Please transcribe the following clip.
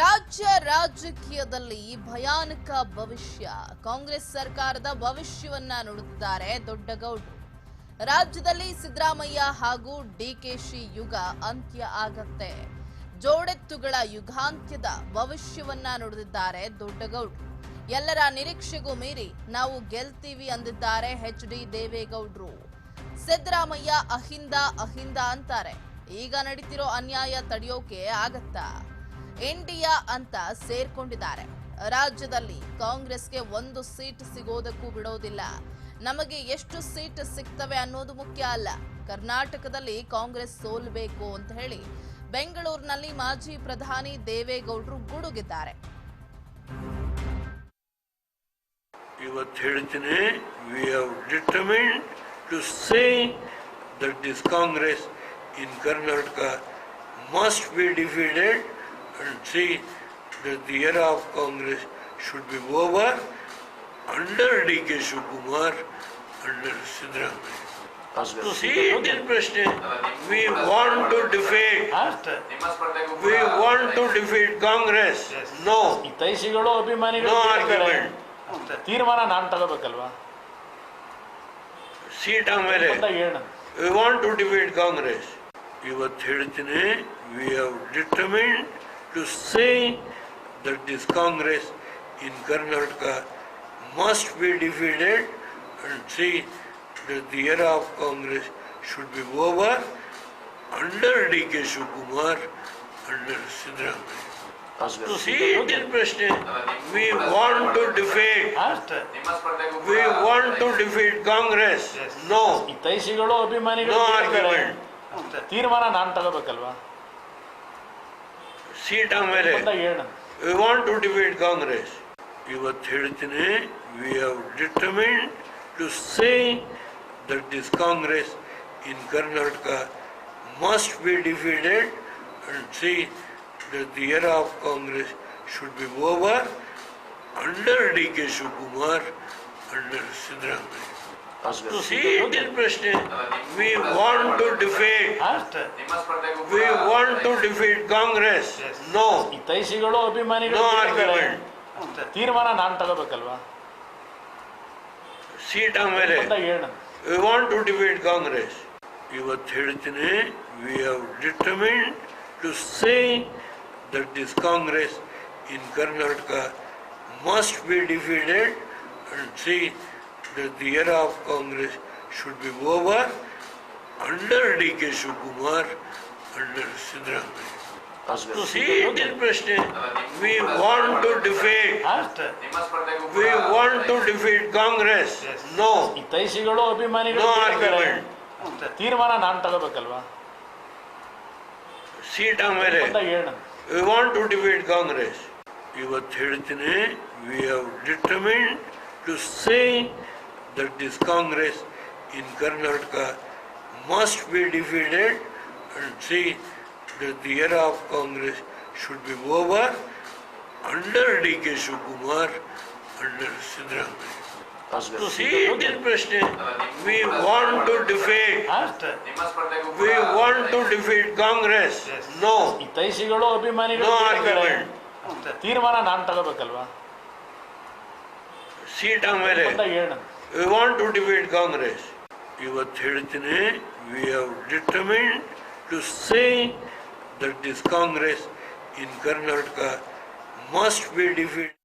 ರಾಜ್ಯ ರಾಜಕೀಯದಲ್ಲಿ ಭಯಾನಕ ಭವಿಷ್ಯ ಕಾಂಗ್ರೆಸ್ ಸರ್ಕಾರದ ಭವಿಷ್ಯವನ್ನ ನೋಡುತ್ತಿದ್ದಾರೆ ದೊಡ್ಡಗೌಡ್ರು ರಾಜ್ಯದಲ್ಲಿ ಸಿದ್ದರಾಮಯ್ಯ ಹಾಗೂ ಡಿಕೆಶಿ ಯುಗ ಅಂತ್ಯ ಆಗತ್ತೆ ಜೋಡೆತ್ತುಗಳ ಯುಗಾಂತ್ಯದ ಭವಿಷ್ಯವನ್ನ ನುಡಿದಿದ್ದಾರೆ ದೊಡ್ಡಗೌಡ ಎಲ್ಲರ ನಿರೀಕ್ಷೆಗೂ ಮೀರಿ ನಾವು ಗೆಲ್ತೀವಿ ಅಂದಿದ್ದಾರೆ ಎಚ್ ಡಿ ದೇವೇಗೌಡರು ಸಿದ್ದರಾಮಯ್ಯ ಅಹಿಂದ ಅಹಿಂದ ಅಂತಾರೆ ಈಗ ನಡೀತಿರೋ ಅನ್ಯಾಯ ತಡೆಯೋಕೆ ಆಗತ್ತಾ ಇಂಡಿಯಾ ಅಂತ ಸೇರ್ಕೊಂಡಿದ್ದಾರೆ ರಾಜ್ಯದಲ್ಲಿ ಕಾಂಗ್ರೆಸ್ಗೆ ಒಂದು ಸೀಟ್ ಸಿಗೋದಕ್ಕೂ ಬಿಡೋದಿಲ್ಲ ನಮಗೆ ಎಷ್ಟು ಸೀಟ್ ಸಿಗ್ತವೆ ಅನ್ನೋದು ಮುಖ್ಯ ಅಲ್ಲ ಕರ್ನಾಟಕದಲ್ಲಿ ಕಾಂಗ್ರೆಸ್ ಸೋಲ್ಬೇಕು ಅಂತ ಹೇಳಿ ಬೆಂಗಳೂರಿನಲ್ಲಿ ಮಾಜಿ ಪ್ರಧಾನಿ ದೇವೇಗೌಡರು ಗುಡುಗಿದ್ದಾರೆ ಇವತ್ತು ಹೇಳ್ತೀನಿ we have determined to say that this Congress in Karnataka must be defeated and see that the era of Congress should be over under D.K. ಪ್ರಶ್ನೆ we want to defeat Congress no ತೈಸಿಗಳು ಅಭಿಮಾನಿಗಳು ತೀರ್ಮಾನ ನಾನು ತಗೋಬೇಕಲ್ವಾ ಆಮೇಲೆ V defeat Congress ಇವತ್ತು ಹೇಳ್ತೀನಿ we have determined To say that this Congress in Karnataka must be defeated and see that the year of Congress should be over under D K Shivakumar under Siddaramaiah ಸೀಟಿನ ಪ್ರಶ್ನೆ we want to defeat ಅಷ್ಟೇ we want to defeat Congress no ಈ ತೈಸಿಗಳು ಅಭಿಮಾನಿಗಳು no ಕೇಳ್ತಾರೆ. Argument ತೀರ್ಮಾನ ನಾನು ತಗೋಬೇಕಲ್ವಾ seat amere. We want to defeat Congress. We have determined to say that this Congress in Karnataka must be defeated and see that the era of Congress should be over under D.K. Shivakumar, under Siddaramaiah. ಸೀಟಿನ ಪ್ರಶ್ನೆ we want to defeat we want to defeat Congress no ತೈಸಿಗಳು ಅಭಿಮಾನಿಗಳು ತೀರ್ಮಾನ ನಾನು ತಗೋಬೇಕಲ್ವಾ seat ಆಮೇಲೆ we want to defeat Congress ಇವತ್ತು ಹೇಳ್ತೀನಿ we have determined to say that this Congress in Karnataka must be defeated and see that the era of Congress should be over under D.K. Shukumar, under Siddharamaya. ಅಷ್ಟು to ಪ್ರಶ್ನೆ We want to defeat. We want to defeat Congress No. No argument. ತೀರ್ಮಾನ ನಾನು ತಗೋಬೇಕಲ್ವಾ seat ಆಮೇಲೆ we want to defeat Congress ಇವತ್ತು ಹೇಳ್ತೀನಿ we have determined to say That this Congress in Karnataka must be defeated and see that the year of Congress should be over under D K Shivakumar under Siddaramaiah ಸೀಟಿನ ಪ್ರಶ್ನೆ we want to defeat ಅಷ್ಟೇ we want to defeat Congress no ಈ ತೈಸಿಗಳು ಅಭಿಮಾನಿಗಳು no ಕೇಳ್ತಾರೆ. Argument ತೀರ್ಮಾನ ನಾನು ತಗೋಬೇಕಲ್ವಾ seat ಆಮೇಲೆ ಅಂತ ಹೇಳ We want to defeat Congress. We have determined to say that this Congress in Karnataka must be defeated.